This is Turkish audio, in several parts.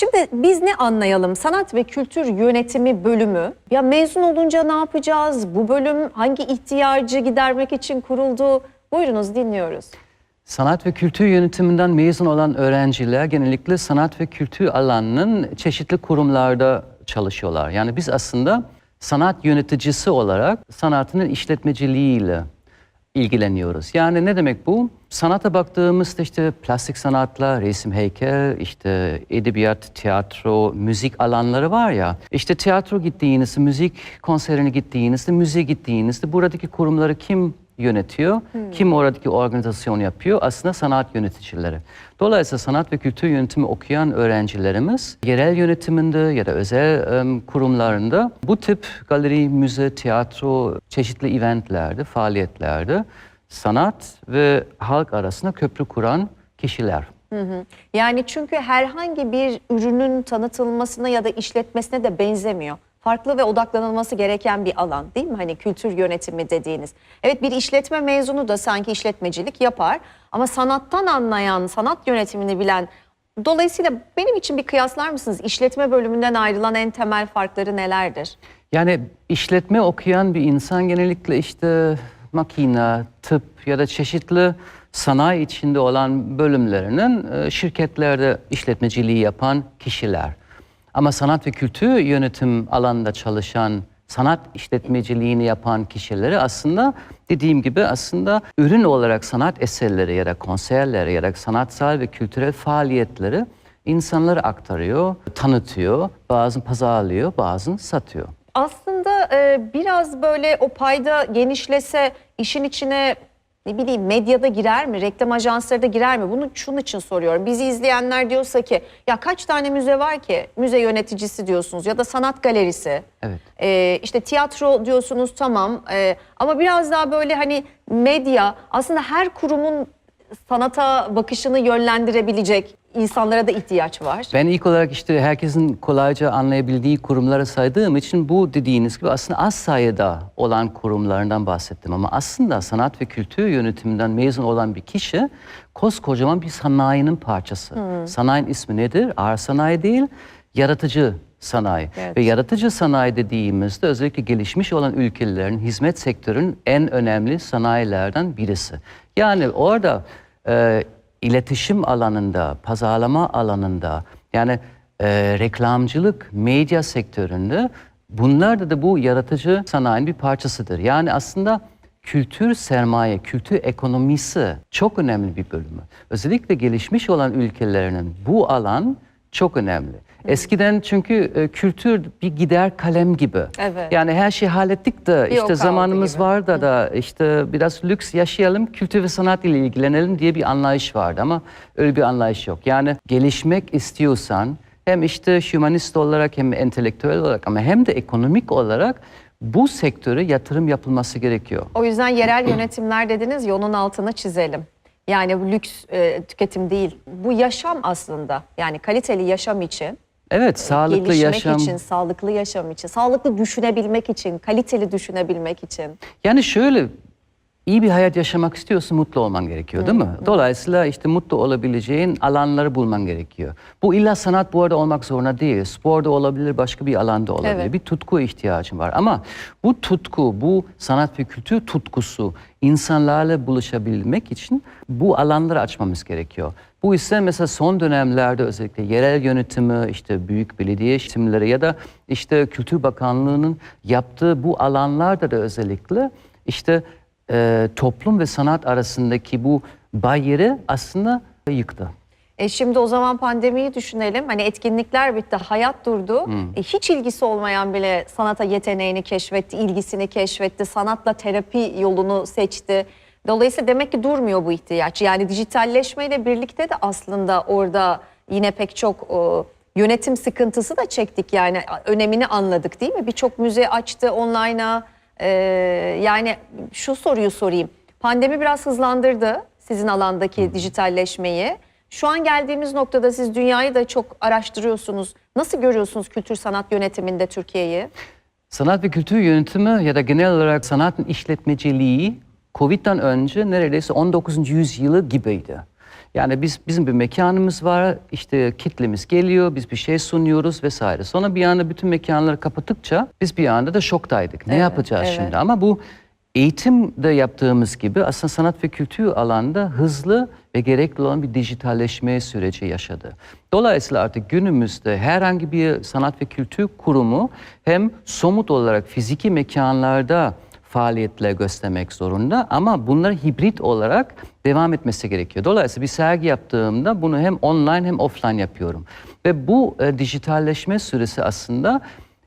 Şimdi biz ne anlayalım? Sanat ve kültür yönetimi bölümü. Ya mezun olunca ne yapacağız? Bu bölüm hangi ihtiyacı gidermek için kuruldu? Buyurunuz dinliyoruz. Sanat ve kültür yönetiminden mezun olan öğrenciler genellikle sanat ve kültür alanının çeşitli kurumlarda çalışıyorlar. Yani biz aslında sanat yöneticisi olarak sanatının işletmeciliğiyle ilgileniyoruz. Yani ne demek bu? Sanata baktığımızda işte plastik sanatlar, resim, heykel, işte edebiyat, tiyatro, müzik alanları var ya. İşte tiyatro gittiğinizde, müzik konserine gittiğinizde, müziğe gittiğinizde buradaki kurumları kim yönetiyor? Kim oradaki organizasyon yapıyor? Aslında sanat yöneticileri. Dolayısıyla sanat ve kültür yönetimi okuyan öğrencilerimiz yerel yönetiminde ya da özel em, kurumlarında bu tip galeri, müze, tiyatro, çeşitli eventlerde, faaliyetlerde sanat ve halk arasında köprü kuran kişiler. Yani çünkü herhangi bir ürünün tanıtılmasına ya da işletmesine de benzemiyor. Farklı ve odaklanılması gereken bir alan değil mi? Hani kültür yönetimi dediğiniz. Evet bir işletme mezunu da sanki işletmecilik yapar ama sanattan anlayan, sanat yönetimini bilen Dolayısıyla benim için bir kıyaslar mısınız? İşletme bölümünden ayrılan en temel farkları nelerdir? Yani işletme okuyan bir insan genellikle işte makine, tıp ya da çeşitli sanayi içinde olan bölümlerinin e, şirketlerde işletmeciliği yapan kişiler. Ama sanat ve kültür yönetim alanında çalışan, sanat işletmeciliğini yapan kişileri aslında dediğim gibi aslında ürün olarak sanat eserleri ya da konserleri ya da sanatsal ve kültürel faaliyetleri insanlara aktarıyor, tanıtıyor, bazen pazarlıyor, bazen satıyor. Aslında biraz böyle o payda genişlese işin içine ne bileyim medyada girer mi? Reklam ajansları da girer mi? Bunu şunun için soruyorum. Bizi izleyenler diyorsa ki ya kaç tane müze var ki? Müze yöneticisi diyorsunuz ya da sanat galerisi. Evet. E, işte tiyatro diyorsunuz tamam E, ama biraz daha böyle hani medya aslında her kurumun sanata bakışını yönlendirebilecek insanlara da ihtiyaç var. Ben ilk olarak işte herkesin kolayca anlayabildiği kurumları saydığım için bu dediğiniz gibi aslında az sayıda olan kurumlarından bahsettim. Ama aslında sanat ve kültür yönetiminden mezun olan bir kişi koskocaman bir sanayinin parçası. Sanayinin ismi nedir? Ağır sanayi değil, yaratıcı sanayi. Evet. Ve yaratıcı sanayi dediğimizde özellikle gelişmiş olan ülkelerin hizmet sektörün en önemli sanayilerden birisi. Yani orada e, iletişim alanında, pazarlama alanında yani e, reklamcılık, medya sektöründe bunlar da, da bu yaratıcı sanayinin bir parçasıdır. Yani aslında kültür sermaye, kültür ekonomisi çok önemli bir bölümü. Özellikle gelişmiş olan ülkelerinin bu alan çok önemli. Eskiden çünkü e, kültür bir gider kalem gibi. Evet. Yani her şeyi hallettik de o işte kaldı zamanımız gibi. var da da işte biraz lüks yaşayalım, kültür ve sanat ile ilgilenelim diye bir anlayış vardı ama öyle bir anlayış yok. Yani gelişmek istiyorsan hem işte humanist olarak hem entelektüel olarak ama hem de ekonomik olarak bu sektöre yatırım yapılması gerekiyor. O yüzden yerel yönetimler dediniz ya onun altını çizelim. Yani bu lüks e, tüketim değil. Bu yaşam aslında. Yani kaliteli yaşam için, Evet, sağlıklı gelişmek yaşam. için, sağlıklı yaşam için, sağlıklı düşünebilmek için, kaliteli düşünebilmek için. Yani şöyle iyi bir hayat yaşamak istiyorsan mutlu olman gerekiyor değil mi? Dolayısıyla işte mutlu olabileceğin alanları bulman gerekiyor. Bu illa sanat bu arada olmak zorunda değil. Sporda olabilir, başka bir alanda olabilir. Evet. Bir tutku ihtiyacın var. Ama bu tutku, bu sanat ve kültür tutkusu insanlarla buluşabilmek için bu alanları açmamız gerekiyor. Bu ise mesela son dönemlerde özellikle yerel yönetimi, işte büyük belediye yönetimleri ya da işte Kültür Bakanlığı'nın yaptığı bu alanlarda da özellikle işte e, toplum ve sanat arasındaki bu bariyeri aslında yıktı. E şimdi o zaman pandemiyi düşünelim. Hani etkinlikler bitti, hayat durdu. E hiç ilgisi olmayan bile sanata yeteneğini keşfetti, ilgisini keşfetti, sanatla terapi yolunu seçti. Dolayısıyla demek ki durmuyor bu ihtiyaç. Yani dijitalleşmeyle birlikte de aslında orada yine pek çok e, yönetim sıkıntısı da çektik. Yani önemini anladık değil mi? Birçok müze açtı online'a. E, yani şu soruyu sorayım. Pandemi biraz hızlandırdı sizin alandaki dijitalleşmeyi. Şu an geldiğimiz noktada siz dünyayı da çok araştırıyorsunuz. Nasıl görüyorsunuz kültür sanat yönetiminde Türkiye'yi? Sanat ve kültür yönetimi ya da genel olarak sanatın işletmeciliği Covid'den önce neredeyse 19. yüzyılı gibiydi. Yani biz bizim bir mekanımız var, işte kitlemiz geliyor, biz bir şey sunuyoruz vesaire. Sonra bir anda bütün mekanları kapattıkça biz bir anda da şoktaydık. Ne Evet, yapacağız evet. şimdi? Ama bu eğitimde yaptığımız gibi aslında sanat ve kültür alanda hızlı ve gerekli olan bir dijitalleşme süreci yaşadı. Dolayısıyla artık günümüzde herhangi bir sanat ve kültür kurumu hem somut olarak fiziki mekanlarda faaliyetler göstermek zorunda ama bunlar hibrit olarak devam etmesi gerekiyor. Dolayısıyla bir sergi yaptığımda bunu hem online hem offline yapıyorum. Ve bu e, dijitalleşme süresi aslında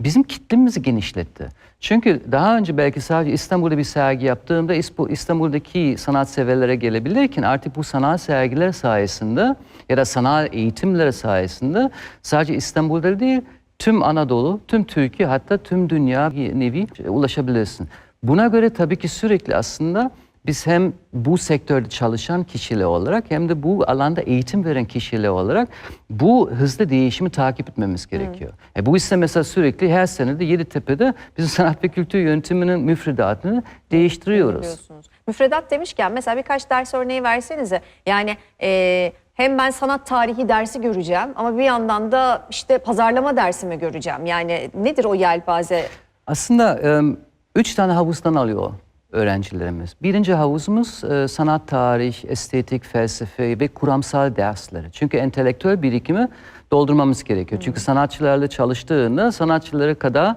bizim kitlemizi genişletti. Çünkü daha önce belki sadece İstanbul'da bir sergi yaptığımda İstanbul'daki sanatseverlere gelebilirken artık bu sanat sergiler sayesinde ya da sanat eğitimleri sayesinde sadece İstanbul'da değil tüm Anadolu, tüm Türkiye hatta tüm dünya nevi ulaşabilirsin. Buna göre tabii ki sürekli aslında biz hem bu sektörde çalışan kişiler olarak hem de bu alanda eğitim veren kişiler olarak bu hızlı değişimi takip etmemiz gerekiyor. E bu ise mesela sürekli her sene de Yeditepe'de bizim sanat ve kültür yönetiminin müfredatını değiştiriyoruz. Müfredat demişken mesela birkaç ders örneği versenize. Yani e, hem ben sanat tarihi dersi göreceğim ama bir yandan da işte pazarlama dersimi göreceğim. Yani nedir o yelpaze? Aslında e, üç tane havuzdan alıyor öğrencilerimiz. Birinci havuzumuz e, sanat tarih, estetik, felsefe ve kuramsal dersleri. Çünkü entelektüel birikimi doldurmamız gerekiyor. Çünkü sanatçılarla çalıştığında sanatçıları kadar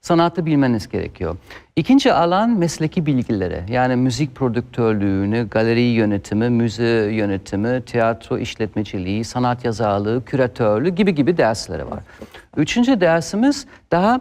sanatı bilmeniz gerekiyor. İkinci alan mesleki bilgileri. Yani müzik prodüktörlüğünü, galeri yönetimi, müze yönetimi, tiyatro işletmeciliği, sanat yazarlığı, küratörlüğü gibi gibi dersleri var. Üçüncü dersimiz daha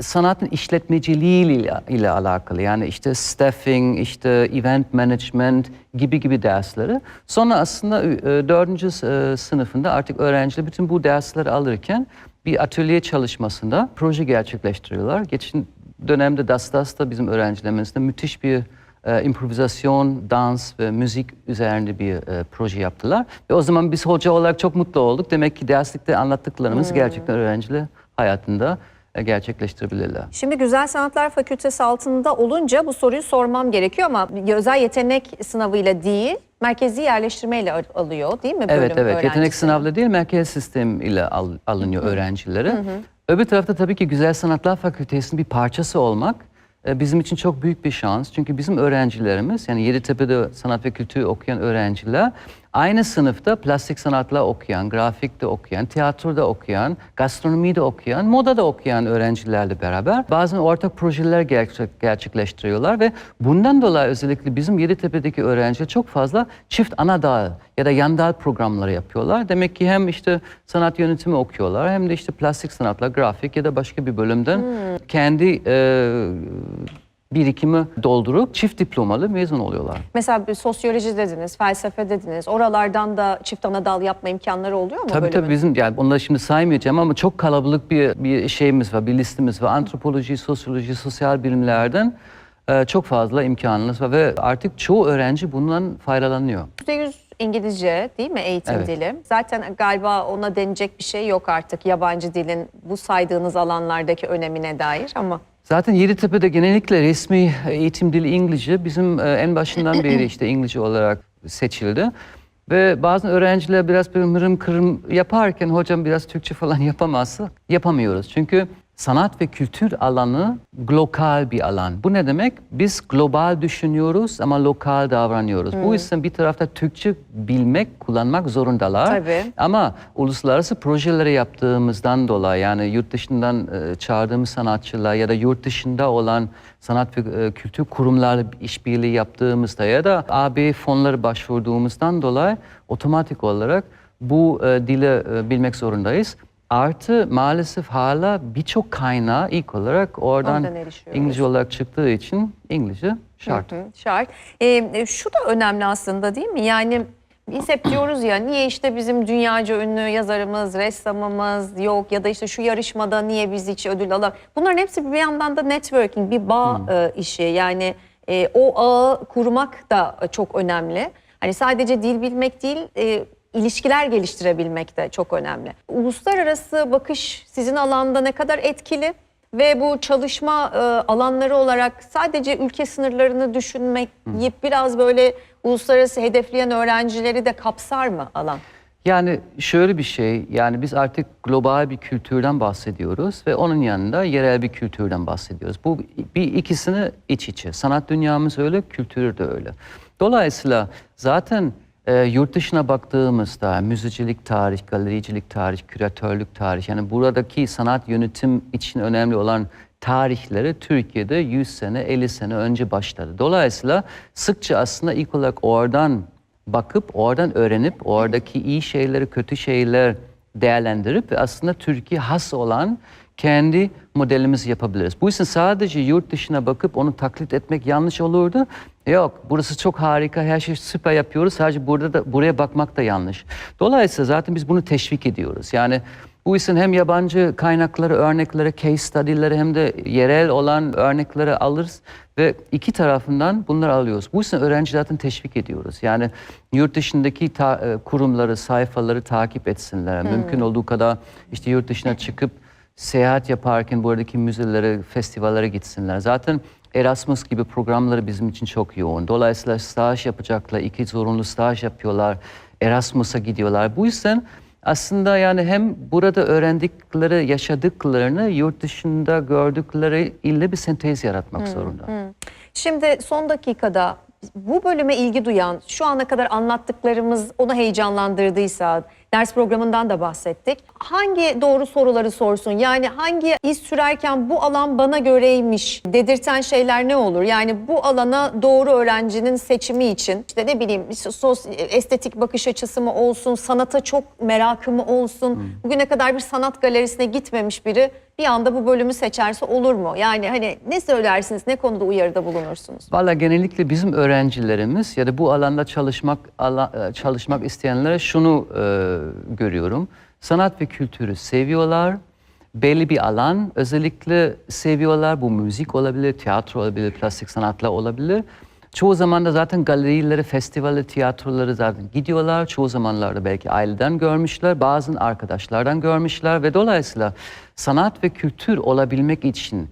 sanatın işletmeciliği ile, ile alakalı. Yani işte staffing, işte event management gibi gibi dersleri. Sonra aslında e, dördüncü e, sınıfında artık öğrenciler bütün bu dersleri alırken bir atölye çalışmasında proje gerçekleştiriyorlar. Geçen dönemde Dastas'ta bizim öğrencilerimizde müthiş bir e, improvizasyon, dans ve müzik üzerinde bir e, proje yaptılar. Ve o zaman biz hoca olarak çok mutlu olduk. Demek ki derslikte anlattıklarımız gerçekten öğrenciler hayatında gerçekleştirebilirler. Şimdi Güzel Sanatlar Fakültesi altında olunca bu soruyu sormam gerekiyor ama özel yetenek sınavıyla değil, merkezi yerleştirmeyle al- alıyor değil mi bölüm Evet evet yetenek öğrencisi? sınavla değil merkez sistem ile al- alınıyor öğrencilere. Öbür tarafta tabii ki Güzel Sanatlar Fakültesi'nin bir parçası olmak e, bizim için çok büyük bir şans. Çünkü bizim öğrencilerimiz yani Yeditepe'de sanat ve kültür okuyan öğrenciler aynı sınıfta plastik sanatlar okuyan, grafikte okuyan, tiyatroda okuyan, gastronomide okuyan, modada okuyan öğrencilerle beraber bazen ortak projeler gerçek, gerçekleştiriyorlar ve bundan dolayı özellikle bizim Yeditepe'deki öğrenciler çok fazla çift ana dal ya da yan dal programları yapıyorlar. Demek ki hem işte sanat yönetimi okuyorlar hem de işte plastik sanatlar, grafik ya da başka bir bölümden kendi e, birikimi doldurup çift diplomalı mezun oluyorlar. Mesela bir sosyoloji dediniz, felsefe dediniz. Oralardan da çift ana dal yapma imkanları oluyor mu Tabii bölümün? tabii bizim yani onları şimdi saymayacağım ama çok kalabalık bir bir şeyimiz var, bir listemiz var. Antropoloji, sosyoloji, sosyal bilimlerden e, çok fazla imkanımız var ve artık çoğu öğrenci bundan faydalanıyor. %100 İngilizce değil mi eğitim Evet. dili? Zaten galiba ona denecek bir şey yok artık yabancı dilin bu saydığınız alanlardaki önemine dair ama Zaten Yeditepe'de genellikle resmi eğitim dili İngilizce. Bizim e, en başından beri işte İngilizce olarak seçildi. Ve bazı öğrenciler biraz böyle mırım kırım yaparken hocam biraz Türkçe falan yapamazsa yapamıyoruz. Çünkü sanat ve kültür alanı global bir alan. Bu ne demek? Biz global düşünüyoruz ama lokal davranıyoruz. Bu yüzden bir tarafta Türkçe bilmek, kullanmak zorundalar. Tabii. Ama uluslararası projeleri yaptığımızdan dolayı yani yurt dışından e, çağırdığımız sanatçılar ya da yurt dışında olan sanat ve e, kültür kurumlarla işbirliği yaptığımızda ya da AB fonları başvurduğumuzdan dolayı otomatik olarak bu e, dili e, bilmek zorundayız. Artı maalesef hala birçok kaynağı ilk olarak oradan Oradan. İngilizce olarak çıktığı için İngilizce şart. Hı, şart. Ee, şu da önemli aslında değil mi? Yani biz hep diyoruz ya niye işte bizim dünyaca ünlü yazarımız, ressamımız yok ya da işte şu yarışmada niye biz hiç ödül alalım. Bunların hepsi bir yandan da networking, bir bağ e, işi. Yani e, o ağı kurmak da çok önemli. Hani sadece dil bilmek değil, e, ilişkiler geliştirebilmek de çok önemli. Uluslararası bakış sizin alanda ne kadar etkili? Ve bu çalışma e, alanları olarak sadece ülke sınırlarını düşünmek, biraz böyle uluslararası hedefleyen öğrencileri de kapsar mı alan? Yani şöyle bir şey, yani biz artık global bir kültürden bahsediyoruz ve onun yanında yerel bir kültürden bahsediyoruz. Bu bir ikisini iç içe. Sanat dünyamız öyle, kültür de öyle. Dolayısıyla zaten e, yurt dışına baktığımızda müzicilik tarih, galericilik tarih, küratörlük tarih yani buradaki sanat yönetim için önemli olan tarihleri Türkiye'de 100 sene, 50 sene önce başladı. Dolayısıyla sıkça aslında ilk olarak oradan bakıp oradan öğrenip oradaki iyi şeyleri, kötü şeyler değerlendirip ve aslında Türkiye has olan kendi modelimizi yapabiliriz. Bu yüzden sadece yurt dışına bakıp onu taklit etmek yanlış olurdu. Yok, burası çok harika, her şey süper yapıyoruz. Sadece burada da buraya bakmak da yanlış. Dolayısıyla zaten biz bunu teşvik ediyoruz. Yani bu yüzden hem yabancı kaynakları, örnekleri, case study'leri hem de yerel olan örnekleri alırız ve iki tarafından bunları alıyoruz. Bu yüzden öğrenci zaten teşvik ediyoruz. Yani yurt dışındaki e, kurumları, sayfaları takip etsinler. Mümkün olduğu kadar işte yurt dışına çıkıp seyahat yaparken buradaki müzelere, festivallere gitsinler. Zaten Erasmus gibi programları bizim için çok yoğun. Dolayısıyla staj yapacaklar, iki zorunlu staj yapıyorlar, Erasmus'a gidiyorlar. Bu yüzden aslında yani hem burada öğrendikleri, yaşadıklarını yurt dışında gördükleri ile bir sentez yaratmak zorunda. Şimdi son dakikada bu bölüme ilgi duyan, şu ana kadar anlattıklarımız onu heyecanlandırdıysa, ders programından da bahsettik. Hangi doğru soruları sorsun? Yani hangi iz sürerken bu alan bana göreymiş dedirten şeyler ne olur? Yani bu alana doğru öğrencinin seçimi için işte ne bileyim sos, estetik bakış açısı mı olsun, sanata çok merakı mı olsun? Bugüne kadar bir sanat galerisine gitmemiş biri bir anda bu bölümü seçerse olur mu? Yani hani ne söylersiniz, ne konuda uyarıda bulunursunuz? Valla genellikle bizim öğrencilerimiz ya da bu alanda çalışmak ala- e, çalışmak isteyenlere şunu e, görüyorum. Sanat ve kültürü seviyorlar. Belli bir alan özellikle seviyorlar. Bu müzik olabilir, tiyatro olabilir, plastik sanatlar olabilir. Çoğu zaman da zaten galerilere, festivale, tiyatroları zaten gidiyorlar. Çoğu zamanlarda belki aileden görmüşler, bazı arkadaşlardan görmüşler ve dolayısıyla sanat ve kültür olabilmek için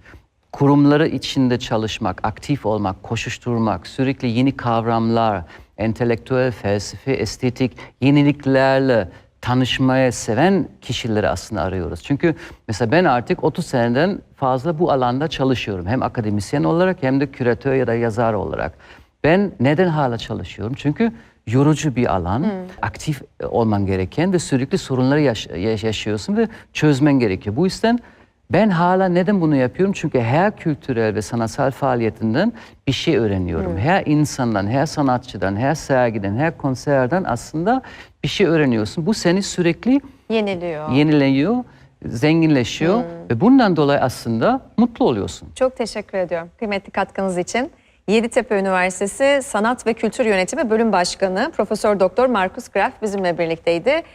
kurumları içinde çalışmak, aktif olmak, koşuşturmak, sürekli yeni kavramlar, entelektüel, felsefi, estetik yeniliklerle tanışmaya seven kişileri aslında arıyoruz. Çünkü mesela ben artık 30 seneden fazla bu alanda çalışıyorum. Hem akademisyen olarak hem de küratör ya da yazar olarak. Ben neden hala çalışıyorum? Çünkü yorucu bir alan, aktif olman gereken ve sürekli sorunları yaş- yaşıyorsun ve çözmen gerekiyor. Bu yüzden ben hala neden bunu yapıyorum? Çünkü her kültürel ve sanatsal faaliyetinden bir şey öğreniyorum. Her insandan, her sanatçıdan, her sergiden, her konserden aslında bir şey öğreniyorsun. Bu seni sürekli Yeniliyor. yenileniyor, zenginleşiyor ve bundan dolayı aslında mutlu oluyorsun. Çok teşekkür ediyorum kıymetli katkınız için. Yeditepe Üniversitesi Sanat ve Kültür Yönetimi Bölüm Başkanı Profesör Doktor Markus Graf bizimle birlikteydi.